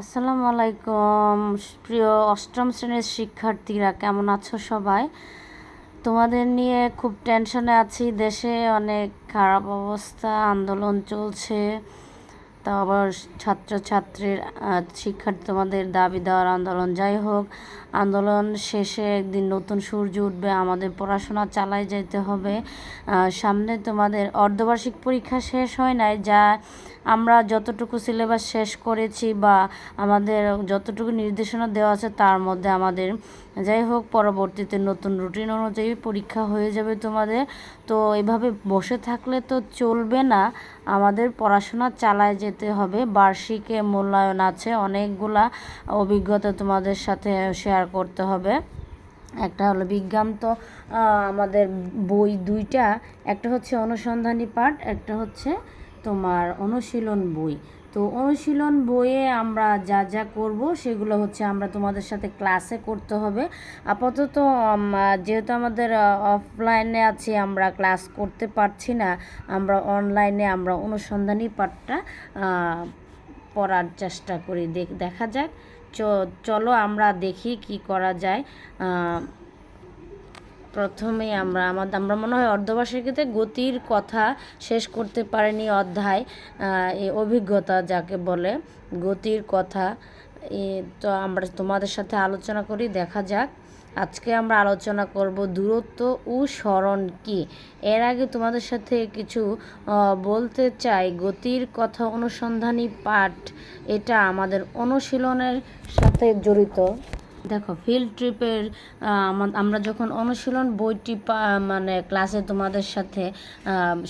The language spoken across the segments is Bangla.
আসসালামু আলাইকুম। প্রিয় অষ্টম শ্রেণির শিক্ষার্থীরা, কেমন আছো সবাই? তোমাদের নিয়ে খুব টেনশনে আছি। দেশে অনেক খারাপ অবস্থা, আন্দোলন চলছে। তা আবার ছাত্রছাত্রীর শিক্ষার্থী তোমাদের দাবি দেওয়ার আন্দোলন। যাই হোক, আন্দোলন শেষে একদিন নতুন সূর্য উঠবে, আমাদের পড়াশোনা চালাই যেতে হবে। সামনে তোমাদের অর্ধবার্ষিক পরীক্ষা শেষ হয় নাই, যা আমরা যতটুকু সিলেবাস শেষ করেছি বা আমাদের যতটুকু নির্দেশনা দেওয়া আছে, তার মধ্যে আমাদের যাই হোক, পরবর্তীতে নতুন রুটিন অনুযায়ী পরীক্ষা হয়ে যাবে তোমাদের। তো এভাবে বসে থাকলে তো চলবে না। আমাদের পড়াশোনা চালায় যেতে হবে। বার্ষিকে মূল্যায়ন আছে অনেকগুলা অভিজ্ঞতা তোমাদের সাথে শেয়ার করতে হবে। একটা হলো বিজ্ঞান, তো আমাদের বই দুইটা, একটা হচ্ছে অনুসন্ধানী পাঠ, একটা হচ্ছে তোমার অনুশীলন বই। তো অনুশীলন বইয়ে আমরা যা যা করব সেগুলো হচ্ছে আমরা তোমাদের সাথে ক্লাসে করতে হবে। আপাতত যেহেতু আমাদের অফলাইনে আছে, আমরা ক্লাস করতে পারছি না, আমরা অনলাইনে আমরা অনুসন্ধানী পাঠটা পড়ার চেষ্টা করি। দেখ যাক। চলো আমরা দেখি কি করা যায়। আহ, প্রথমেই আমরা আমাদের আমরা মনে হয় অর্ধবার্ষিকীতে গতির কথা শেষ করতে পারেনি অধ্যায় এই অভিজ্ঞতা যাকে বলে গতির কথা। এ তো আমরা তোমাদের সাথে আলোচনা করি দেখা যাক। আজকে আমরা আলোচনা করব দূরত্ব ও স্মরণ কি? এর আগে তোমাদের সাথে কিছু বলতে চাই। গতির কথা অনুসন্ধানী পাঠ এটা আমাদের অনুশীলনের সাথে জড়িত। দেখো ফিল্ড ট্রিপের আমরা যখন অনুশীলন বইটি মানে ক্লাসে তোমাদের সাথে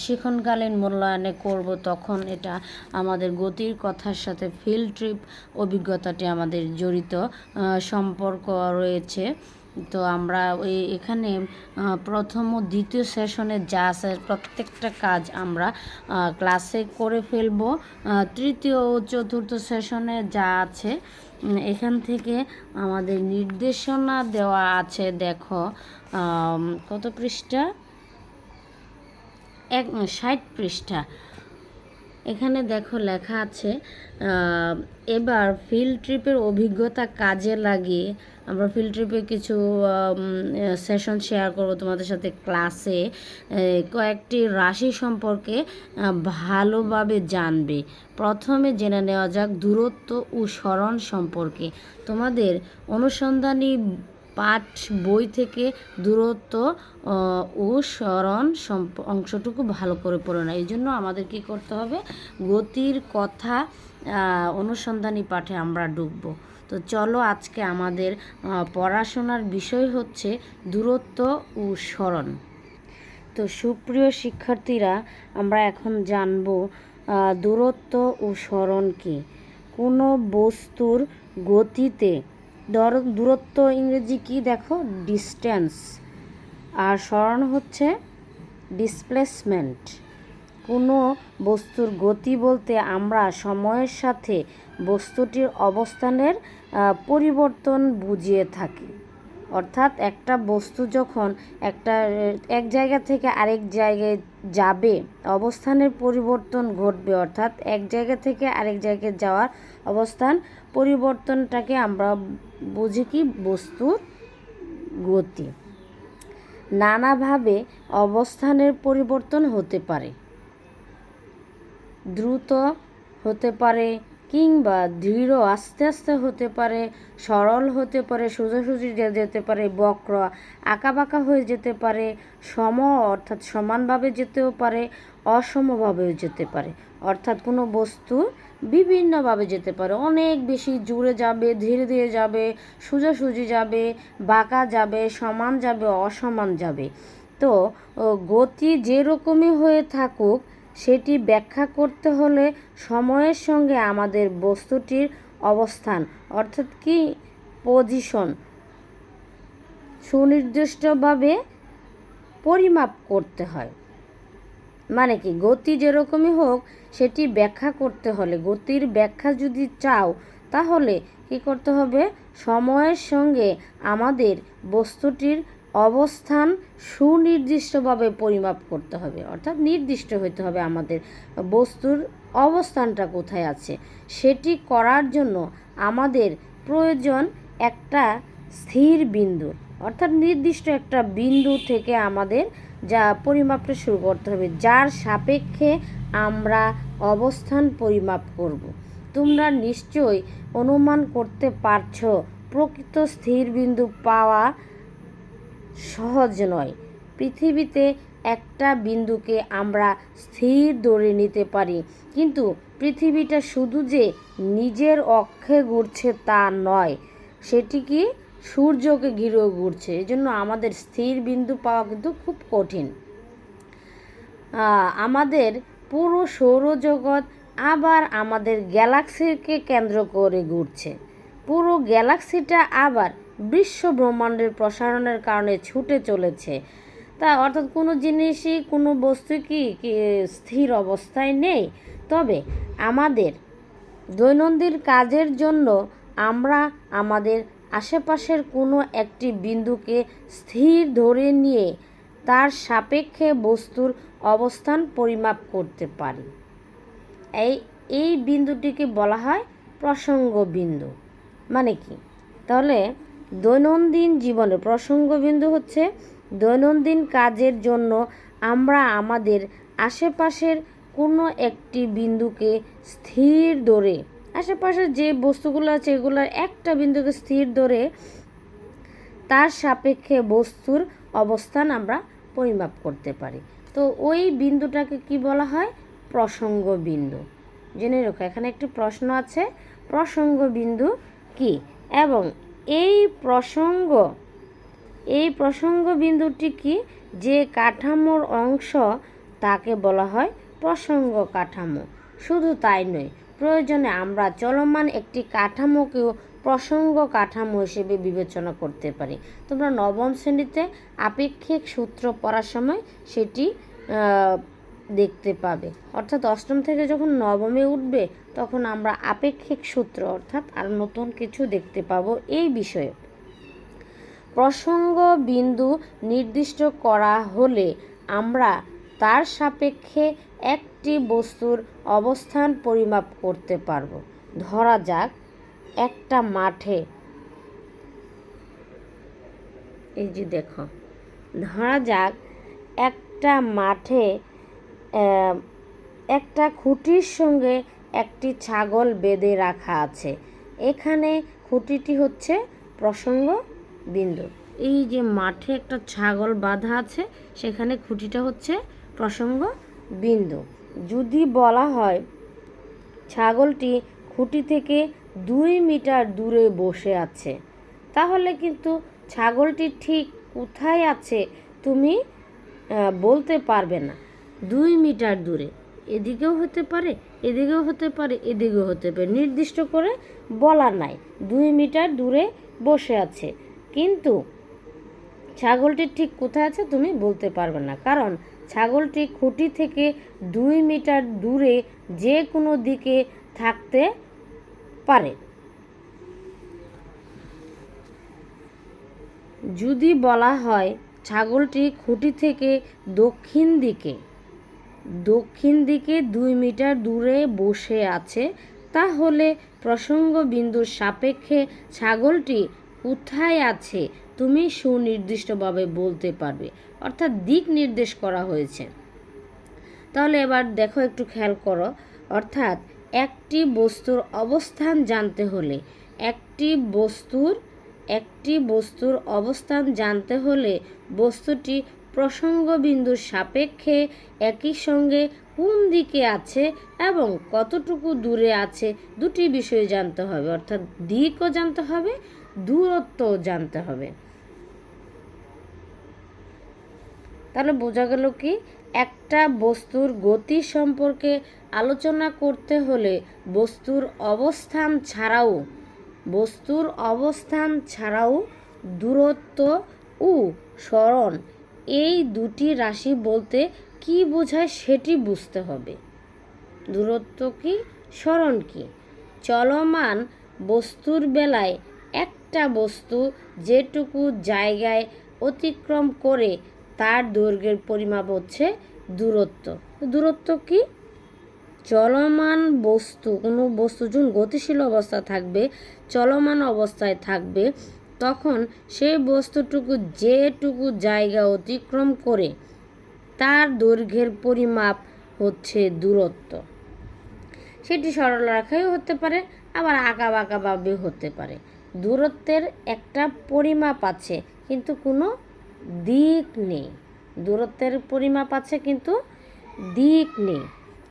শিক্ষণকালীন মূল্যায়নে করব, তখন এটা আমাদের গতির কথার সাথে ফিল্ড ট্রিপ অভিজ্ঞতাটি আমাদের জড়িত সম্পর্ক রয়েছে। তো আমরা ওই, এখানে প্রথম ও দ্বিতীয় সেশনে যা আছে, প্রত্যেকটা কাজ আমরা ক্লাসে করে ফেলব। তৃতীয় ও চতুর্থ সেশনে যা আছে এখান থেকে আমাদের নির্দেশনা দেওয়া আছে দেখো কত পৃষ্ঠা? এক ষাট পৃষ্ঠা। এখানে দেখো লেখা আছে এবার ফিল্ড ট্রিপের অভিজ্ঞতা কাজে লাগিয়ে আমরা ফিল্ড ট্রিপে কিছু সেশন শেয়ার করব তোমাদের সাথে ক্লাসে কয়েকটি রাশি সম্পর্কে ভালোভাবে জানবে। প্রথমে জেনে নেওয়া যাক দূরত্ব ও স্মরণ সম্পর্কে। তোমাদের অনুসন্ধানী পাঠ বই থেকে দূরত্ব ও স্মরণ অংশটুকু ভালো করে পড়ে না। এই জন্য আমাদের কি করতে হবে? গতির কথা অনুসন্ধানী পাঠে আমরা ঢুকব তো চলো আজকে আমাদের পড়াশোনার বিষয় হচ্ছে দূরত্ব ও স্মরণ। তো সুপ্রিয় শিক্ষার্থীরা, আমরা এখন জানব দূরত্ব ও স্মরণ কি? কোনো বস্তুর গতিতে দূরত্ব, ইংরেজি কি দেখো? ডিস্টেন্স আর স্মরণ হচ্ছে ডিসপ্লেসমেন্ট কোনো বস্তুর গতি বলতে আমরা সময়ের সাথে বস্তুটির অবস্থানের পরিবর্তন বুঝিয়ে থাকি। অর্থাৎ একটা বস্তু যখন একটা, এক জায়গা থেকে আরেক জায়গায় যাবে, অবস্থানের পরিবর্তন ঘটবে। অর্থাৎ এক জায়গা থেকে আরেক জায়গায় যাওয়ার অবস্থান, পরিবর্তনটাকে আমরা বুঝি কি বস্তুর গতি। নানাভাবে অবস্থানের পরিবর্তন হতে পারে। দ্রুত হতে পারে কিংবা দৃঢ়, আস্তে আস্তে হতে পারে, সরল হতে পারে, সোজাসুজি যেতে পারে, বক্র, আঁকাবাঁকা হয়ে যেতে পারে, সম অর্থাৎ সমানভাবে যেতেও পারে অসমভাবেও যেতে পারে। অর্থাৎ কোনো বস্তু বিভিন্নভাবে যেতে পারে। অনেক বেশি জুড়ে যাবে, ধীরে ধীরে যাবে, সোজাসুজি যাবে, বাঁকা যাবে, সমান যাবে, অসমান যাবে। তো গতি যেরকমই হয়ে থাকুক সেটি ব্যাখ্যা করতে হলে সময়ের সঙ্গে আমাদের বস্তুটির অবস্থান, অর্থাৎ কি পজিশন সুনির্দিষ্টভাবে পরিমাপ করতে হয়। মানে কি, গতি যেরকমই হোক, সেটি ব্যাখ্যা করতে হলে, গতির ব্যাখ্যা যদি চাও, তাহলে কি করতে হবে? সময়ের সঙ্গে আমাদের বস্তুটির অবস্থান সুনির্দিষ্টভাবে পরিমাপ করতে হবে। অর্থাৎ নির্দিষ্ট হতে হবে আমাদের বস্তুর অবস্থানটা কোথায় আছে। সেটি করার জন্য আমাদের প্রয়োজন একটা স্থির বিন্দু। অর্থাৎ নির্দিষ্ট একটা বিন্দু থেকে আমাদের যা পরিমাপটা শুরু করতে হবে, যার সাপেক্ষে আমরা অবস্থান পরিমাপ করব। তোমরা নিশ্চয়ই অনুমান করতে পারছ, প্রকৃত স্থির বিন্দু পাওয়া সহজ নয়। পৃথিবীতে একটা বিন্দুকে আমরা স্থির ধরে নিতে পারি, কিন্তু পৃথিবীটা শুধু যে নিজের অক্ষে ঘুরছে তা নয়, সেটি কি সূর্যকে ঘিরেও ঘুরছে। এই জন্য আমাদের স্থির বিন্দু পাওয়া কিন্তু খুব কঠিন। আমাদের পুরো সৌরজগৎ আবার আমাদের গ্যালাক্সিকে কেন্দ্র করে ঘুরছে। পুরো গ্যালাক্সিটা আবার বিশ্ব ব্রহ্মাণ্ডের প্রসারণের কারণে ছুটে চলেছে। তা অর্থাৎ কোনো জিনিসই, কোনো বস্তু কি স্থির অবস্থায় নেই। তবে আমাদের দৈনন্দিন কাজের জন্য আমরা আমাদের আশেপাশের কোনো একটি বিন্দুকে স্থির ধরে নিয়ে তার সাপেক্ষে বস্তুর অবস্থান পরিমাপ করতে পারি। এই এই বিন্দুটিকে বলা হয় প্রসঙ্গ বিন্দু মানে কি? তাহলে দৈনন্দিন জীবনে প্রসঙ্গ বিন্দু হচ্ছে দৈনন্দিন কাজের জন্য আমরা আমাদের আশেপাশের কোনো একটি বিন্দুকে স্থির ধরে, আশেপাশের যে বস্তুগুলো আছে এগুলোর একটা বিন্দুকে স্থির ধরে তার সাপেক্ষে বস্তুর অবস্থান আমরা পরিমাপ করতে পারি। তো ওই বিন্দুটাকে কি বলা হয়? প্রসঙ্গ বিন্দু জেনে রাখো, এখানে একটি প্রশ্ন আছে প্রসঙ্গ বিন্দু কি? এবং এই প্রসঙ্গ এই প্রসঙ্গ বিন্দুটি কি? যে কাঠামোর অংশ তাকে বলা হয় প্রসঙ্গ কাঠামো। শুধু তাই নয়, প্রয়োজনে আমরা চলমান একটি কাঠামোকেও প্রসঙ্গ কাঠামো হিসেবে বিবেচনা করতে পারি। তোমরা নবম শ্রেণীতে আপেক্ষিক সূত্র পড়ার সময় সেটি দেখতে পাবে। অর্থাৎ অষ্টম থেকে যখন নবমে উঠবে, তখন আমরা আপেক্ষিক সূত্র, অর্থাৎ আর নতুন কিছু দেখতে পাবো এই বিষয়ে। প্রসঙ্গ বিন্দু নির্দিষ্ট করা হলে আমরা তার সাপেক্ষে একটি বস্তুর অবস্থান পরিমাপ করতে পারব। ধরা যাক, একটা মাঠে, এই যে দেখো, ধরা যাক, একটা মাঠে একটা খুঁটির সঙ্গে একটি ছাগল বেঁধে রাখা আছে। এখানে খুঁটিটি হচ্ছে প্রসঙ্গ বিন্দু। এই যে মাঠে একটা ছাগল বাঁধা আছে, সেখানে খুঁটিটা হচ্ছে প্রসঙ্গ বিন্দু। যদি বলা হয়, ছাগলটি খুঁটি থেকে দুই মিটার দূরে বসে আছে, তাহলে কিন্তু ছাগলটি ঠিক কোথায় আছে তুমি বলতে পারবে না। দুই মিটার দূরে। এদিকেও হতে পারে, এদিকেও হতে পারে, এদিকেও হতে পারে। নির্দিষ্ট করে বলা নাই, দুই মিটার দূরে বসে আছে। কিন্তু ছাগলটি ঠিক কোথায় আছে তুমি বলতে পারবে না। কারণ ছাগলটি খুঁটি থেকে দুই মিটার দূরে যে কোনো দিকে থাকতে পারে। যদি বলা হয় ছাগলটি খুঁটি থেকে দক্ষিণ দিকে দক্ষিণ দিকে দুই মিটার দূরে বসে আছে। তাহলে প্রসঙ্গ বিন্দুর সাপেক্ষে ছাগলটি কোথায় আছে, তুমি সুনির্দিষ্টভাবে বলতে পারবে। অর্থাৎ দিক নির্দেশ করা হয়েছে। তাহলে এবার দেখো, একটু খেয়াল করো। অর্থাৎ একটি বস্তুর অবস্থান জানতে হলে, একটি বস্তুর একটি বস্তুর অবস্থান জানতে হলে বস্তুটি প্রসঙ্গ বিন্দুর সাপেক্ষে একই সঙ্গে কোন দিকে আছে এবং কতটুকু দূরে আছে দুটি বিষয় জানতে হবে। অর্থাৎ দিকও জানতে হবে, দূরত্বও জানতে হবে। তাহলে বোঝা গেল কি, একটা বস্তুর গতি সম্পর্কে আলোচনা করতে হলে বস্তুর অবস্থান ছাড়াও, বস্তুর অবস্থান ছাড়াও দূরত্ব ও স্মরণ এই দুটি রাশি বলতে কি বোঝায় সেটি বুঝতে হবে। দূরত্ব কি, স্মরণ কি? চলমান বস্তুর বেলায় একটা বস্তু যেটুকু জায়গায় অতিক্রম করে তার দৈর্ঘ্যের পরিমাপ হচ্ছে দূরত্ব। দূরত্ব কি? চলমান বস্তু, কোনো বস্তু যখন গতিশীল অবস্থা থাকবে, চলমান অবস্থায় থাকবে তখন সেই বস্তুটুকু যেটুকু জায়গা অতিক্রম করে তার দৈর্ঘ্যের পরিমাপ হচ্ছে দূরত্ব। সেটি সরল রেখায় হতে পারে, আবার আঁকা বাঁকাভাবে হতে পারে। দূরত্বের একটা পরিমাপ আছে, কিন্তু কোনো দিক নেই। দূরত্বের পরিমাপ আছে, কিন্তু দিক নেই।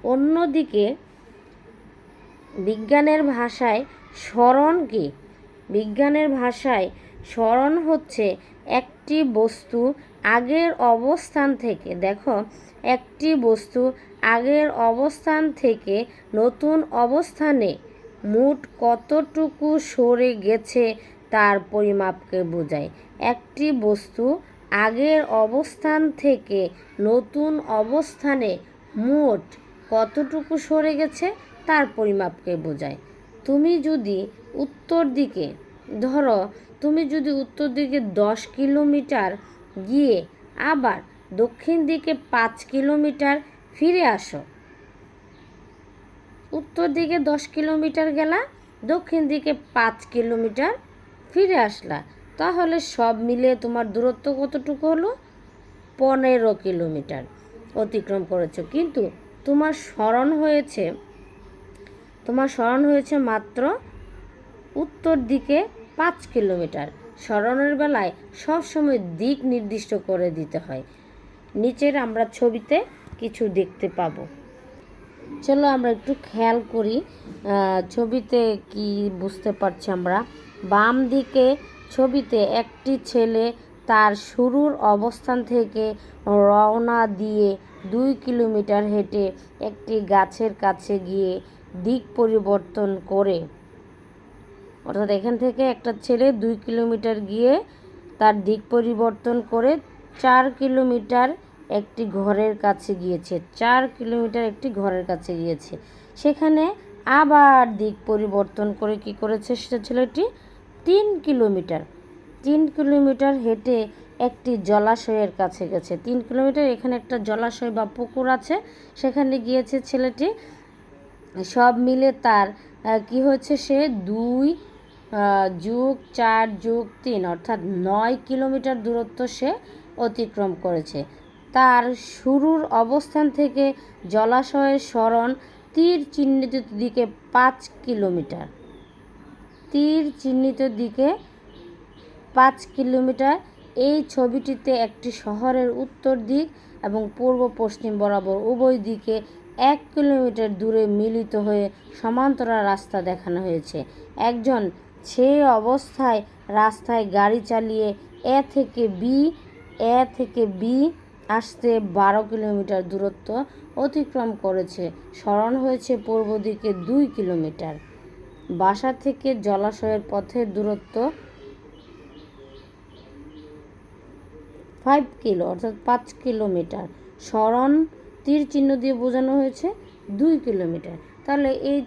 অন্যদিকে বিজ্ঞানের ভাষায় স্মরণ কি? বিজ্ঞানের ভাষায় স্মরণ হচ্ছে একটি বস্তু আগের অবস্থান থেকে। দেখো, একটি বস্তু আগের অবস্থান থেকে নতুন অবস্থানে মোট কতটুকু সরে গেছে তার পরিমাপকে বোঝায়। একটি বস্তু আগের অবস্থান থেকে নতুন অবস্থানে মোট কতটুকু সরে গেছে তার পরিমাপকে বোঝায়। তুমি যদি উত্তর দিকে। ধরো, তুমি যদি উত্তর দিকে দশ কিলোমিটার গিয়ে আবার দক্ষিণ দিকে পাঁচ কিলোমিটার ফিরে আসো। উত্তর দিকে দশ কিলোমিটার গেলা, দক্ষিণ দিকে পাঁচ কিলোমিটার ফিরে আসলা। তাহলে সব মিলে তোমার দূরত্ব কতটুকু হলো? পনেরো কিলোমিটার অতিক্রম করেছ। কিন্তু তোমার স্মরণ হয়েছে, তোমার স্মরণ হয়েছে মাত্র উত্তর দিকে পাঁচ কিলোমিটার। স্মরণের বেলায় সবসময় দিক নির্দিষ্ট করে দিতে হয়। নিচের আমরা ছবিতে কিছু দেখতে পাবো। চলো আমরা একটু খেয়াল করি ছবিতে কি বুঝতে পারছি আমরা। বাম দিকে ছবিতে একটি ছেলে তার শুরুর অবস্থান থেকে রওনা দিয়ে দুই কিলোমিটার হেঁটে একটি গাছের কাছে গিয়ে দিক পরিবর্তন করে অর্থাৎ এখান থেকে একটা ছেলে দুই কিলোমিটার গিয়ে তার দিক পরিবর্তন করে চার কিলোমিটার একটি ঘরের কাছে গিয়েছে, চার কিলোমিটার একটি ঘরের কাছে গিয়েছে। সেখানে আবার দিক পরিবর্তন করে কি করেছে সেটা ছেলেটি তিন কিলোমিটার। তিন কিলোমিটার হেঁটে একটি জলাশয়ের কাছে গেছে। তিন কিলোমিটার এখানে একটা জলাশয় বা পুকুর আছে, সেখানে গিয়েছে ছেলেটি। সব মিলে তার কি হচ্ছে সে দুই যোগ চার, যুগ তিন, অর্থাৎ নয় কিলোমিটার দূরত্ব সে অতিক্রম করেছে। তার শুরুর অবস্থান থেকে জলাশয়ের স্মরণ তীর চিহ্নিত দিকে পাঁচ কিলোমিটার। তীর চিহ্নিত দিকে পাঁচ কিলোমিটার। এই ছবিটিতে একটি শহরের উত্তর দিক এবং পূর্ব পশ্চিম বরাবর উভয় দিকে এক কিলোমিটার দূরে মিলিত হয়ে সমান্তরাল রাস্তা দেখানো হয়েছে। একজন সেই অবস্থায় রাস্তায় গাড়ি চালিয়ে এ থেকে বি এ থেকে বি আসতে বারো কিলোমিটার দূরত্ব অতিক্রম করেছে। স্মরণ হয়েছে পূর্ব দিকে দুই কিলোমিটার। বাসা থেকে জলাশয়ের পথের দূরত্ব ফাইভ কিলো, অর্থাৎ পাঁচ কিলোমিটার। স্মরণ তীর চিহ্ন দিয়ে বোঝানো হয়েছে দুই কিলোমিটার। তাহলে এই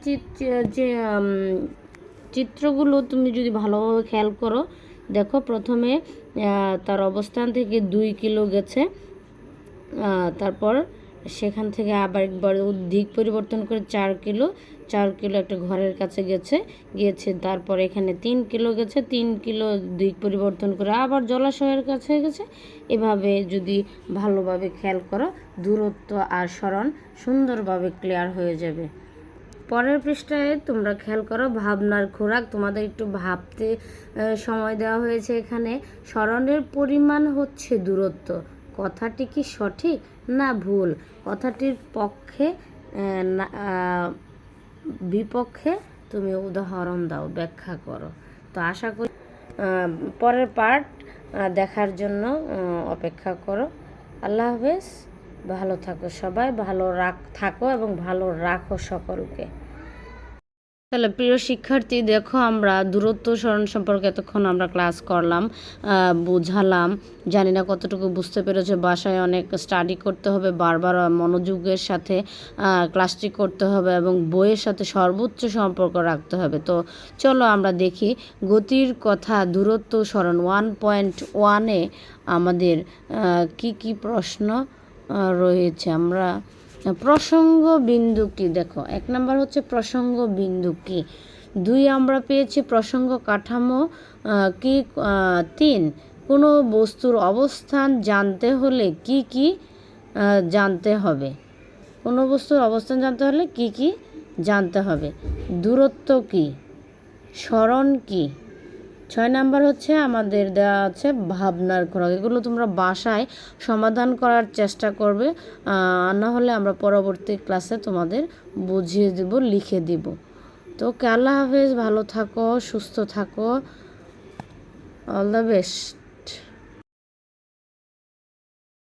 যে চিত্রগুলো তুমি যদি ভালোভাবে খেয়াল করো, দেখো প্রথমে তার অবস্থান থেকে দুই কিলো গেছে। তারপর সেখান থেকে আবার একবার দিক পরিবর্তন করে চার কিলো চার কিলো একটা ঘরের কাছে গেছে, গিয়েছে, তারপর এখানে তিন কিলো গেছে, তিন কিলো দিক পরিবর্তন করে আবার জলাশয়ের কাছে গেছে। এভাবে যদি ভালোভাবে খেয়াল করো, দূরত্ব আর স্মরণ সুন্দরভাবে ক্লিয়ার হয়ে যাবে। পরের পৃষ্ঠায় তোমরা খেয়াল করো, ভাবনার খোরাক, তোমাদের একটু ভাবতে সময় দেওয়া হয়েছে এখানে। স্মরণের পরিমাণ হচ্ছে দূরত্ব। কথাটি কি সঠিক না ভুল? কথাটির পক্ষে বিপক্ষে তুমি উদাহরণ দাও, ব্যাখ্যা করো। তো আশা করি পরের পার্ট দেখার জন্য অপেক্ষা করো। আল্লাহ হাফেজ। ভালো থাকো সবাই, ভালো রাখ, থাকো এবং ভালো রাখো সকলকে। তাহলে প্রিয় শিক্ষার্থী, দেখো আমরা দূরত্ব স্মরণ সম্পর্কে এতক্ষণ আমরা ক্লাস করলাম বোঝালাম। জানি না কতটুকু বুঝতে পেরেছে, বাসায় অনেক স্টাডি করতে হবে, বারবার মনোযোগের সাথে ক্লাসটি করতে হবে এবং বইয়ের সাথে সর্বোচ্চ সম্পর্ক রাখতে হবে। তো চলো আমরা দেখি, গতির কথা দূরত্ব স্মরণ ওয়ান পয়েন্ট ওয়ানে আমাদের কি কি প্রশ্ন রয়েছে? আমরা প্রসঙ্গ বিন্দু কি? দেখো, এক নম্বর হচ্ছে প্রসঙ্গ বিন্দু কি? দুই আমরা পেয়েছি প্রসঙ্গ কাঠামো কি তিন। কোনো বস্তুর অবস্থান জানতে হলে কি কি জানতে হবে। কোনো বস্তুর অবস্থান জানতে হলে কি কি, জানতে হবে। দূরত্ব কি? স্মরণ কি? ছয় নাম্বার হচ্ছে আমাদের দেওয়া আছে ভাবনার খোরাক। এগুলো তোমরা বাসায় সমাধান করার চেষ্টা করবে না হলে আমরা পরবর্তী ক্লাসে তোমাদের বুঝিয়ে দেব, লিখে দিব। তো আল্লাহ হাফেজ, ভালো থাকো, সুস্থ থাকো। All the best